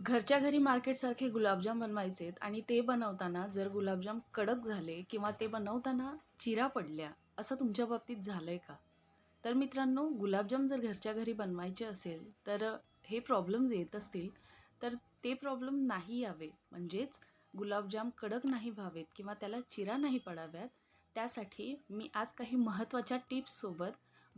घरच्या घरी मार्केटसारखे गुलाबजाम बनवायचे आहेत आणि ते बनवताना जर गुलाबजाम कडक झाले किंवा ते बनवताना चिरा पडल्या असं तुमच्या बाबतीत झालं आहे का? तर मित्रांनो गुलाबजाम जर घरच्या घरी बनवायचे असेल तर हे प्रॉब्लेम्स येत असतील तर ते प्रॉब्लेम नाही यावे. म्हणजेच गुलाबजाम कडक नाही व्हावेत किंवा त्याला चिरा नाही पडाव्यात. त्यासाठी मी आज काही महत्त्वाच्या टिप्ससोबत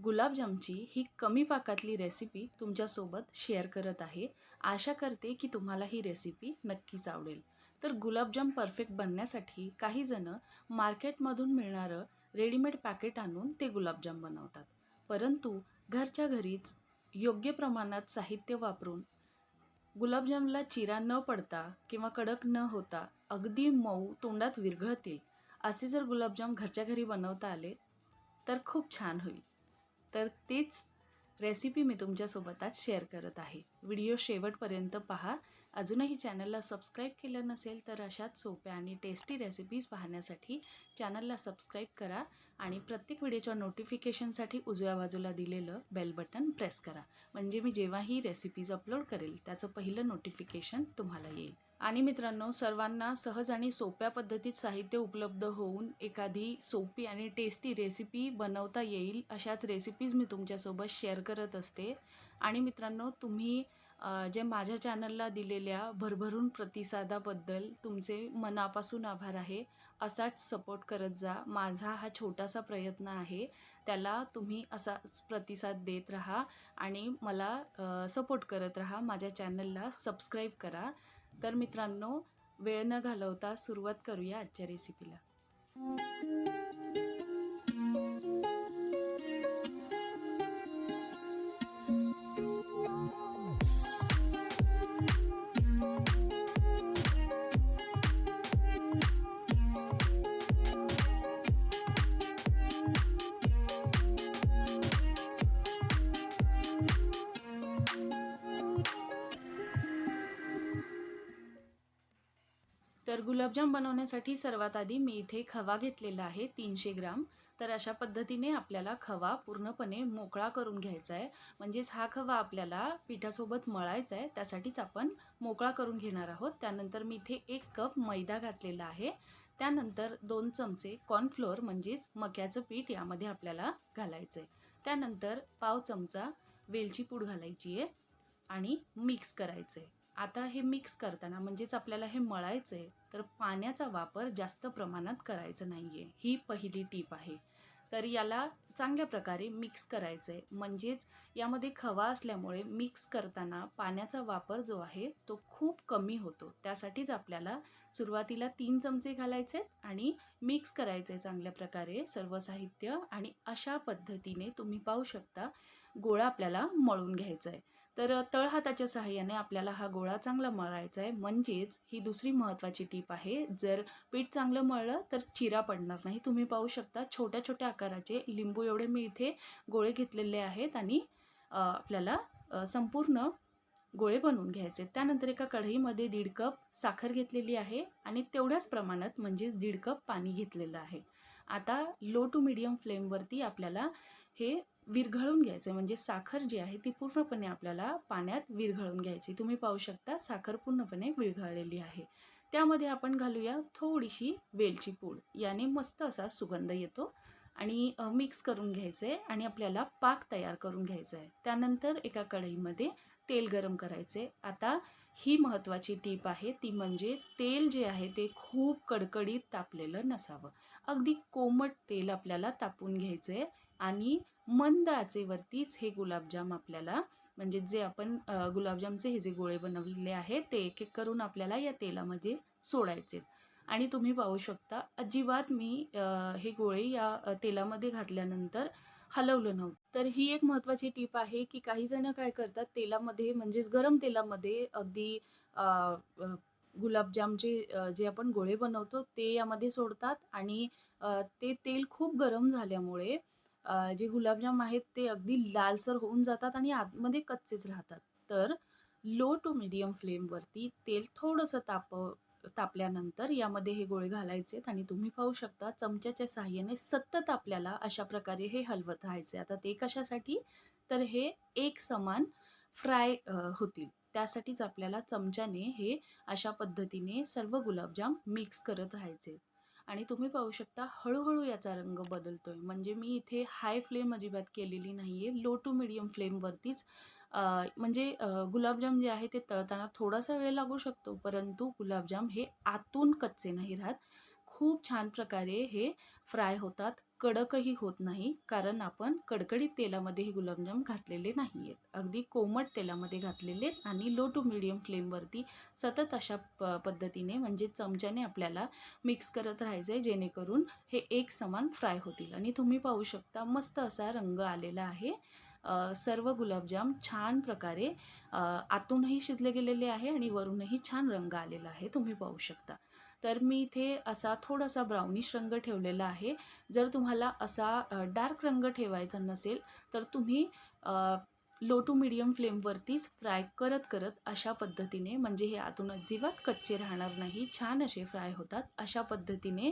गुलाबजामची ही कमी पाकातली रेसिपी तुमच्यासोबत शेअर करत आहे. आशा करते की तुम्हाला ही रेसिपी नक्कीच आवडेल. तर गुलाबजाम परफेक्ट बनण्यासाठी काहीजणं मार्केटमधून मिळणारं रेडीमेड पॅकेट आणून ते गुलाबजाम बनवतात. परंतु घरच्या घरीच योग्य प्रमाणात साहित्य वापरून गुलाबजामला चिरा न पडता किंवा कडक न होता अगदी मऊ तोंडात विरघळतील असे जर गुलाबजाम घरच्या घरी बनवता आले तर खूप छान होईल. तर तीच रेसिपी मी तुमच्यासोबत आज शेअर करत आहे. व्हिडिओ शेवटपर्यंत पहा. अजूनही चॅनलला सबस्क्राईब केलं नसेल तर अशाच सोप्या आणि टेस्टी रेसिपीज पाहण्यासाठी चॅनलला सबस्क्राईब करा आणि प्रत्येक व्हिडिओच्या नोटिफिकेशनसाठी उजव्या बाजूला दिलेलं बेल बटन प्रेस करा. म्हणजे मी जेव्हाही रेसिपीज अपलोड करेल त्याचं पहिलं नोटिफिकेशन तुम्हाला येईल. आणि मित्रांनो सर्वांना सहज आणि सोप्या पद्धतीत साहित्य उपलब्ध होऊन एखादी सोपी आणि टेस्टी रेसिपी बनवता येईल अशाच रेसिपीज मी तुमच्यासोबत शेअर करत असते. आणि मित्रांनो तुम्ही जे माझ्या चॅनलला दिलेल्या भरभरून प्रतिसादाबद्दल तुमचे मनापासून आभार आहे. असाच सपोर्ट करत जा. माझा हा छोटासा प्रयत्न आहे. त्याला तुम्ही असाच प्रतिसाद देत राहा आणि मला सपोर्ट करत राहा. माझ्या चॅनलला सबस्क्राईब करा. तर मित्रांनो वेळ न घालवता सुरुवात करूया आजच्या रेसिपीला. गुलाबजाम बनवण्यासाठी सर्वात आधी मी इथे खवा घेतलेला आहे तीनशे ग्राम. तर अशा पद्धतीने आपल्याला खवा पूर्णपणे मोकळा करून घ्यायचा आहे. म्हणजेच हा खवा आपल्याला पिठासोबत मळायचा आहे त्यासाठीच आपण मोकळा करून घेणार आहोत. त्यानंतर मी इथे एक कप मैदा घातलेला आहे. त्यानंतर दोन चमचे कॉर्नफ्लोअर म्हणजेच मक्याचं पीठ यामध्ये आपल्याला घालायचं आहे. त्यानंतर पाव चमचा वेलची पूड घालायची आहे आणि मिक्स करायचं आहे. आता हे मिक्स करताना म्हणजेच आपल्याला हे मळायचं आहे तर पाण्याचा वापर जास्त प्रमाणात करायचा नाही आहे ही पहिली टीप आहे. तर याला चांगल्या प्रकारे मिक्स करायचं आहे म्हणजेच यामध्ये खवा असल्यामुळे मिक्स करताना पाण्याचा वापर जो आहे तो खूप कमी होतो. त्यासाठीच आपल्याला सुरुवातीला तीन चमचे घालायचे आहेत आणि मिक्स करायचे चांगल्या प्रकारे सर्व साहित्य आणि अशा पद्धतीने तुम्ही पाहू शकता गोळा आपल्याला मळून घ्यायचा आहे तर तळहाताच्या सहाय्याने आपल्याला हा गोळा चांगला मळायचा आहे. म्हणजेच ही दुसरी महत्त्वाची टीप आहे जर पीठ चांगलं मळलं तर चिरा पडणार नाही. तुम्ही पाहू शकता छोट्या छोट्या आकाराचे लिंबू एवढे मी इथे गोळे घेतलेले आहेत आणि आपल्याला संपूर्ण गोळे बनवून घ्यायचे. त्यानंतर एका कढईमध्ये दीड कप साखर घेतलेली आहे आणि तेवढ्याच प्रमाणात म्हणजेच दीड कप पाणी घेतलेलं आहे. आता लो टू मिडियम फ्लेमवरती आपल्याला हे विरघळून घ्यायचं म्हणजे साखर जी आहे ती पूर्णपणे आपल्याला पाण्यात विरघळून घ्यायची. तुम्ही पाहू शकता साखर पूर्णपणे विरघळलेली आहे. त्यामध्ये आपण घालूया थोडीशी वेलची पूड. याने मस्त असा सुगंध येतो आणि मिक्स करून घ्यायचं आहे आणि आपल्याला पाक तयार करून घ्यायचा आहे. त्यानंतर एका कढईमध्ये तेल गरम करायचे. आता ही महत्त्वाची टीप आहे ती म्हणजे तेल जे आहे ते खूप कडकडीत तापलेलं नसावं. अगदी कोमट तेल आपल्याला तापून घ्यायचं आहे आणि मंद आचेवरतीच हे गुलाबजाम आपल्याला म्हणजे जे आपण गुलाबजामचे हे जे गोळे बनवलेले आहेत ते एक एक करून आपल्याला या तेलामध्ये सोडायचे आणि तुम्ही पाहू शकता अजिबात मी हे गोळे या तेलामध्ये घातल्यानंतर हलवलं नव्हतं. तर ही एक महत्त्वाची टीप आहे की काही जण काय करतात तेलामध्ये म्हणजेच गरम तेलामध्ये अगदी गुलाबजामचे जे आपण गोळे बनवतो ते यामध्ये सोडतात आणि ते तेल खूप गरम झाल्यामुळे जे गुलाबजाम आहेत ते अगदी लालसर होऊन जातात आणि आतमध्ये कच्चेच राहतात. तर लो टू मिडियम फ्लेमवरती तेल थोडंसं ताप तापल्यानंतर यामध्ये हे गोळे घालायचे आहेत आणि तुम्ही पाहू शकता चमच्याच्या साहाय्याने सतत आपल्याला अशा प्रकारे हे हलवत राहायचे आता ते कशासाठी? तर हे एक समान फ्राय होतील. त्यासाठीच आपल्याला चमच्याने हे अशा पद्धतीने सर्व गुलाबजाम मिक्स करत राहायचे आणि तुम्ही पाहू शकता हळूहळू याचा रंग बदलतोय. म्हणजे मी इथे हाय फ्लेम अजिबात केलेली नाही आहे लो टू मिडियम फ्लेमवरतीच म्हणजे गुलाबजाम जे आहे ते तळताना थोडासा वेळ लागू शकतो परंतु गुलाबजाम हे आतून कच्चे नाही राहत. खूप छान प्रकारे हे फ्राय होतात. कडकही होत नाही कारण आपण कडकडीत तेलामध्ये हे गुलाबजाम घातलेले नाही आहेत अगदी कोमट तेलामध्ये घातलेले आहेत आणि लो टू मिडियम फ्लेमवरती सतत अशा प पद्धतीने म्हणजे चमच्याने आपल्याला मिक्स करत राहायचं आहे जेणेकरून हे एक समान फ्राय होतील. आणि तुम्ही पाहू शकता मस्त असा रंग आलेला आहे. सर्व गुलाबजाम छान प्रकारे आतूनही शिजले गेलेले आहे आणि वरूनही छान रंग आलेला आहे. तुम्ही पाहू शकता. तर मी इथे असा थोडासा ब्राउनिश रंग ठेवलेला आहे. जर तुम्हाला असा डार्क रंग ठेवायचा नसेल तर तुम्ही लो टू मिडियम फ्लेमवरतीच फ्राय करत करत अशा पद्धतीने म्हणजे हे आतून अजिबात कच्चे राहणार नाही छान असे फ्राय होतात अशा पद्धतीने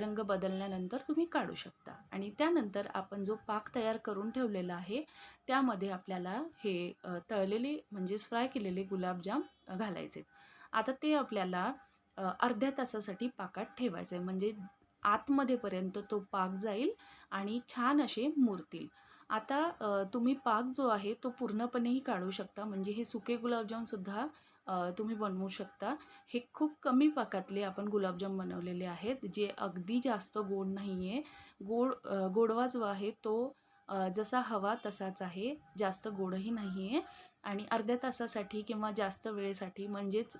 रंग बदलल्यानंतर तुम्ही काढू शकता. आणि त्यानंतर आपण जो पाक तयार करून ठेवलेला आहे त्यामध्ये आपल्याला हे तळलेले म्हणजेच फ्राय केलेले गुलाबजाम घालायचे आता ते आपल्याला अर्ध्या तासासाठी पाकात ठेवायचं आहे म्हणजे आतमध्येपर्यंत तो पाक जाईल आणि छान असे मुरतील. आता तुम्ही पाक जो आहे तो पूर्णपणेही काढू शकता. म्हणजे हे सुके गुलाबजामसुद्धा तुम्ही बनवू शकता. हे खूप कमी पाकातले आपण गुलाबजाम बनवलेले आहेत जे अगदी जास्त गोड नाही आहे गोड गोडवा जो आहे तो जसा हवा तसाच आहे. जास्त गोडही नाही आहे आणि अर्ध्या तासासाठी किंवा जास्त वेळेसाठी म्हणजेच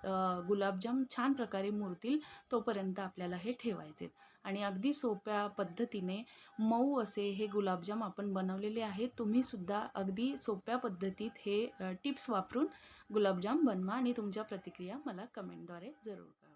गुलाबजाम छान प्रकारे मुरतील तोपर्यंत आपल्याला हे ठेवायचे आणि अगदी सोप्या पद्धतीने मऊ असे हे गुलाबजाम आपण बनवलेले आहेत. तुम्हीसुद्धा अगदी सोप्या पद्धतीत हे टिप्स वापरून गुलाबजाम बनवा आणि तुमच्या प्रतिक्रिया मला कमेंटद्वारे जरूर कळवा.